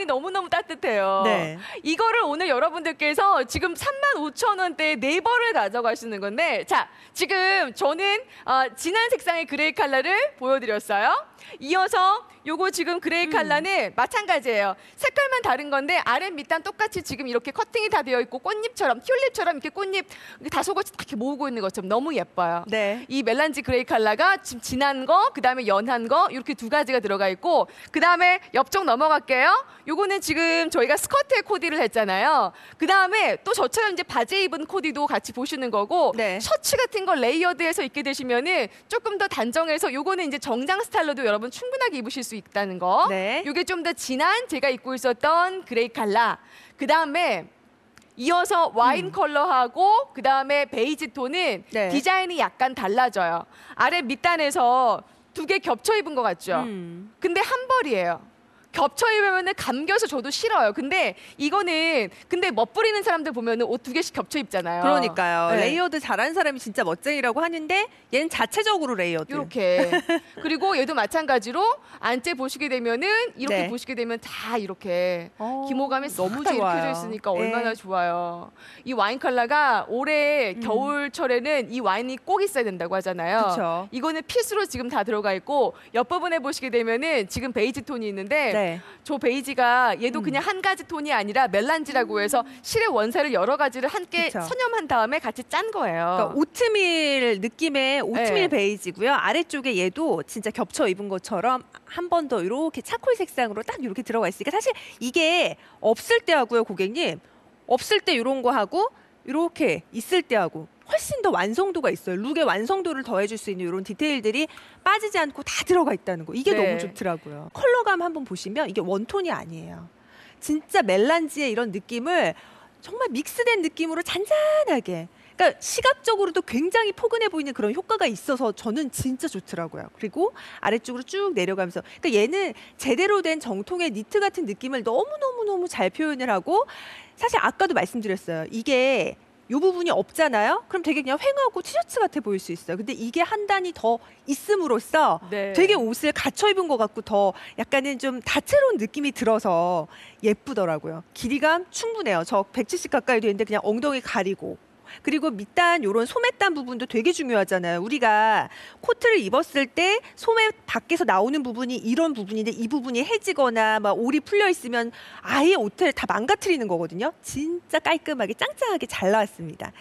안이 너무너무 따뜻해요. 네. 이거를 오늘 여러분들께서 지금 35,000원대 네 벌을 가져가시는 건데 자, 지금 저는 어, 진한 색상의 그레이 컬러를 보여드렸어요. 이어서 요거 지금 그레이 음. 컬러는 마찬가지예요. 색깔만 다른 건데 아래 밑단 똑같이 지금 이렇게 커팅이 다 되어 있고 꽃잎처럼 튤립처럼 이렇게 꽃잎 다소곳이 딱 이렇게 모으고 있는 것처럼 너무 예뻐요. 네. 이 멜란지 그레이 컬러가 지금 진한 거, 그 다음에 연한 거 이렇게 두 가지가 들어가 있고 그 다음에 옆쪽 넘어갈게요. 요거는 지금 저희가 스커트에 코디를 했잖아요. 그 다음에 또 저처럼 이제 바지에 입은 코디도 같이 보시는 거고 네. 셔츠 같은 걸 레이어드해서 입게 되시면은 조금 더 단정해서 요거는 이제 정장 스타일로도 여러분 충분하게 입으실 수 있다는 거. 네. 요게 좀 더 진한 제가 입고 있었던 그레이 컬러. 그 다음에 이어서 와인 컬러하고 그 다음에 베이지 톤은 음. 네. 디자인이 약간 달라져요. 아래 밑단에서 두 개 겹쳐 입은 것 같죠? 음. 근데 한 벌이에요. 겹쳐 입으면은 감겨서 저도 싫어요. 근데 이거는 근데 멋부리는 사람들 보면은 옷 두 개씩 겹쳐 입잖아요. 그러니까요. 네. 레이어드 잘하는 사람이 진짜 멋쟁이라고 하는데 얘는 자체적으로 레이어드. 이렇게 그리고 얘도 마찬가지로 안째 보시게 되면은 이렇게 네. 보시게 되면 다 이렇게 어, 기모감이 너무 좋아요. 이렇게 있으니까 네. 얼마나 좋아요. 이 와인 컬러가 올해 음. 겨울철에는 이 와인이 꼭 있어야 된다고 하잖아요. 그쵸. 이거는 필수로 지금 다 들어가 있고 옆 부분에 보시게 되면은 지금 베이지 톤이 있는데 네. 저 베이지가 얘도 음. 그냥 한 가지 톤이 아니라 멜란지라고 해서 실의 원사를 여러 가지를 함께 그쵸. 선염한 다음에 같이 짠 거예요. 그러니까 오트밀 느낌의 오트밀 네. 베이지고요. 아래쪽에 얘도 진짜 겹쳐 입은 것처럼 한 번 더 이렇게 차콜 색상으로 딱 이렇게 들어가 있으니까 사실 이게 없을 때 하고요, 고객님. 없을 때 이런 거 하고 이렇게 있을 때 하고 훨씬 더 완성도가 있어요. 룩의 완성도를 더해줄 수 있는 이런 디테일들이 빠지지 않고 다 들어가 있다는 거. 이게 네. 너무 좋더라고요. 컬러감 한번 보시면 이게 원톤이 아니에요. 진짜 멜란지의 이런 느낌을 정말 믹스된 느낌으로 잔잔하게. 그러니까 시각적으로도 굉장히 포근해 보이는 그런 효과가 있어서 저는 진짜 좋더라고요. 그리고 아래쪽으로 쭉 내려가면서 그러니까 얘는 제대로 된 정통의 니트 같은 느낌을 너무 너무 너무 잘 표현을 하고 사실 아까도 말씀드렸어요. 이게 이 부분이 없잖아요. 그럼 되게 그냥 횡하고 티셔츠 같아 보일 수 있어요. 근데 이게 한 단이 더 있음으로써 네. 되게 옷을 갖춰 입은 것 같고 더 약간은 좀 다채로운 느낌이 들어서 예쁘더라고요. 길이감 충분해요. 저 170 가까이 되는데 그냥 엉덩이 가리고. 그리고 밑단 요런 소매단 부분도 되게 중요하잖아요. 우리가 코트를 입었을 때 소매 밖에서 나오는 부분이 이런 부분인데 이 부분이 해지거나 막 올이 풀려 있으면 아예 옷을 다 망가뜨리는 거거든요. 진짜 깔끔하게 짱짱하게 잘 나왔습니다.